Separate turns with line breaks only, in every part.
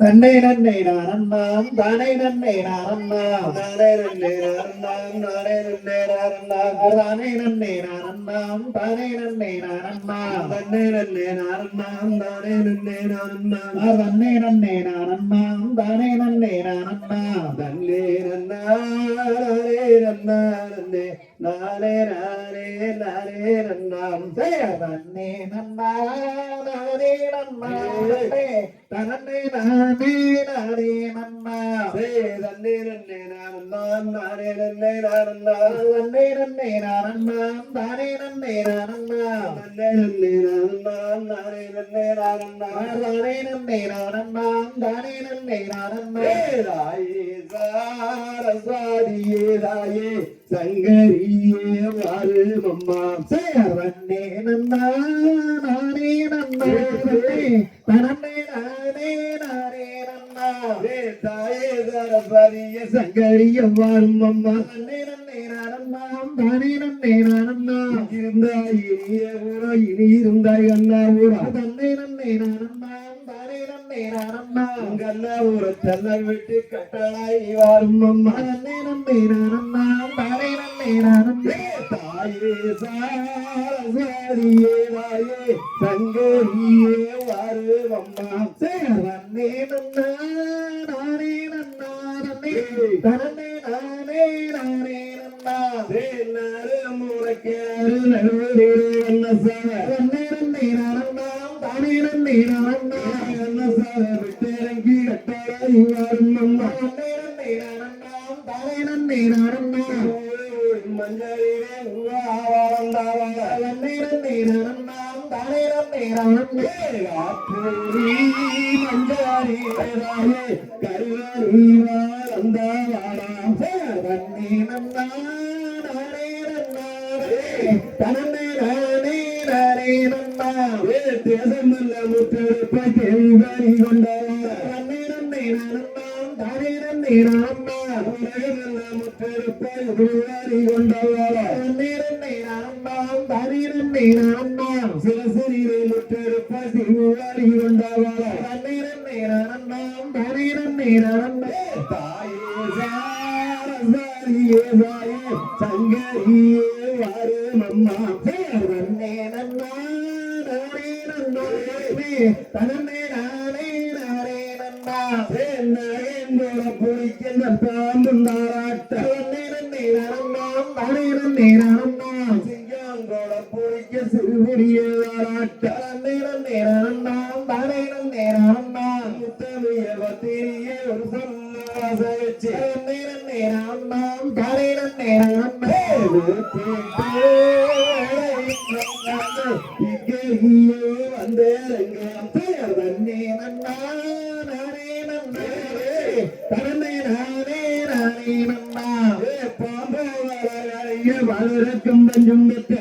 தன்னை நன்னை நானண்ணாம் தானே நன்னை நானண்ணாம்
நானே நன்னே நானண்ணாம் நானே நன்னே நானண்ணாம்
தானே நன்னை நானண்ணாம் தானே நன்னை நானண்ணாம்
தன்னே நன்னே நானண்ணாம் நானே நன்னே நானண்ணாம்
தன்னை நன்னை நானண்ணாம் தானே நன்னை நானண்ணாம்
தன்னே நன்னா நானே நன்னா நன்னே நானே நானே நானே நன்னாம்
தன்னை நன்னா நானே நன்னா தன்னை நானே நானே நன்னா
சே தன்னே நன்னே நானண்ணாம் நானே நன்னே நானண்ணாம்
தன்னை நன்னை நானண்ணாம் தானே நன்னை நானண்ணாம்
தன்னே நன்னே நானண்ணாம் நானே நன்னே நானண்ணாம்
தானே நன்னை நானண்ணாம் தானே நன்னை நானண்ணாம்
ராயே சாரசாரியே ராயே சங்கரியே வாரு மம்மா
சேரன்னே நன்னா நானே நன்னா. நன்னா
ரே தாயே சங்கரிய வாரு அம்மா
தன்னே நன்னே நானண்ணாம் தானே நன்னே நானண்ணாம்
இருந்தாய் இனிய ஊரா இனி இருந்தாய் அண்ணா ஊரா
தன்னே நன்னே நானண்ணாம் தானே நன்னே நானண்ணாம்
உங்க அண்ணா ஊரை தன்னை விட்டு கட்டளாய் வாரும் மம்மா
தன்னே நன்னே நானண்ணாம் தானே நன்னே
தாயே சங்கரியே வாரு
நன்னா. நன்னே நானே நானே நன்னா
தேனாரு முறைக்காரு நடுவரே அன்னசார
தன்னே நன்னே நானண்ணாம் தானே நன்னே நானண்ணாம்
அன்னசார விட்டிறங்கி கட்டாராய் வாரும் மம்மா
தன்னே நன்னே தானே நன்னே
மஞ்சளிலே உவா
நன்னே தானே நன்னே
காப்பூரி மஞ்சாரி ராயே கருவாரி வாழ்ந்தாவாடா
தன்னே
தேசமல்ல முற்றெடுப்ப கேள்வி கொண்டாவா
தன்னே நன்னே நானண்ணாம் தானே நன்னே நானண்ணாம்
உலகமல்ல முற்றெடுப்ப
தானே நானண்ணாம்
சிவசரியிலே முற்றெடுப்ப திருவாரி கொண்டாவாளா
நானண்ணாம் தானே நன்னே நானண்ணாம்
தாயே சாரசாரியே தாயே சங்கரியே வாரு மம்மா
தன்னே நன்னா நானே நன்னா. தனன்னே நானே நானே நன்னா.
என்னோட பிடிக்கின்ற பாம்புந்தாராட்ட
தன்னே நன்னே நானண்ணாம் தானே நன்னே நானண்ணாம்
சிங்கங்களோட பிடிக்க சிறுபுரிய வாராட்ட
தன்னே நன்னா நானே நன்னா தனன்னே நானே நானே நன்னா
பாம்பு வளர்க்கும்
வளரக்கும்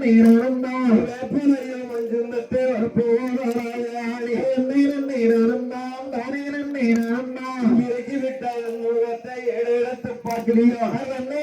தானே நன்னே நானண்ணாம்
வேப்பனைய மஞ்சும் பெற்ற போராளி
தன்னே நன்னே நானண்ணாம் தானே நன்னே நானண்ணாம்
இறக்கி விட்டால் முகத்தை எடுத்து பார்க்கலையோ
தன்னே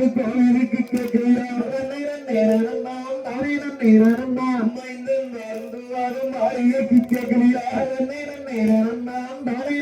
வாழ்ந்து வாரு கோவிலுக்கு கேட்கிறார்
தன்னே நன்னே நானண்ணாம் தானே நன்னே நானண்ணாம்
மைந்தன் வாழ்ந்து வாரு மாளிகைக்கு கேட்கிறார்
தன்னே நன்னே நானண்ணாம் தானே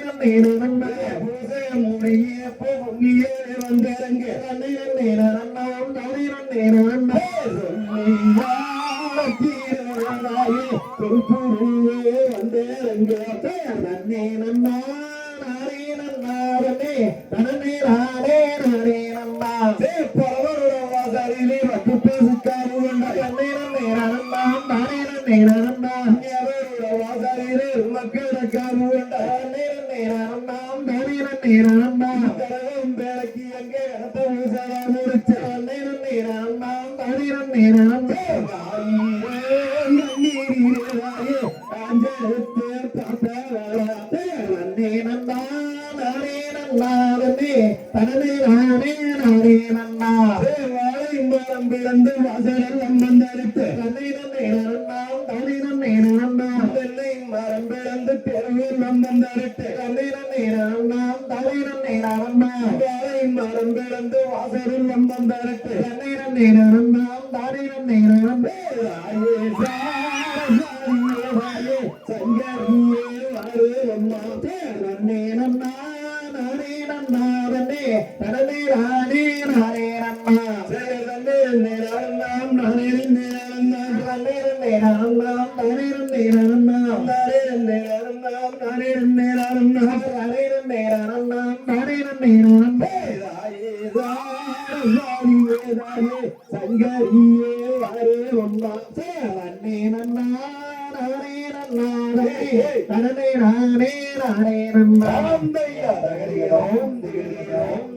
பிறந்து வாசலில் அம்மந்தரித்து மரம் பிறந்து தெருவில் அம்மந்தரித்து
தன்னை நன்னே நன்னாம் தானே நன்னே நன்னாம்
வாழை மரம் பிறந்து வாசலில் அம்மந்தரித்து
தன்னை நன்னே நன்னாம் தானே நன்னே நன்னாம் நன்னே நன்னா நானே நன்னாதனே தனனே நானே நானே தானே நன்னே நன்னாம் சங்கரியே வாரே ஒன்னா நன்னே நன்னா நானே நன்னாதனே தனனே நானே நானே நன்னா
ஓம் தையா தகரியோம்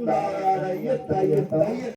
தாரைய தைய தைய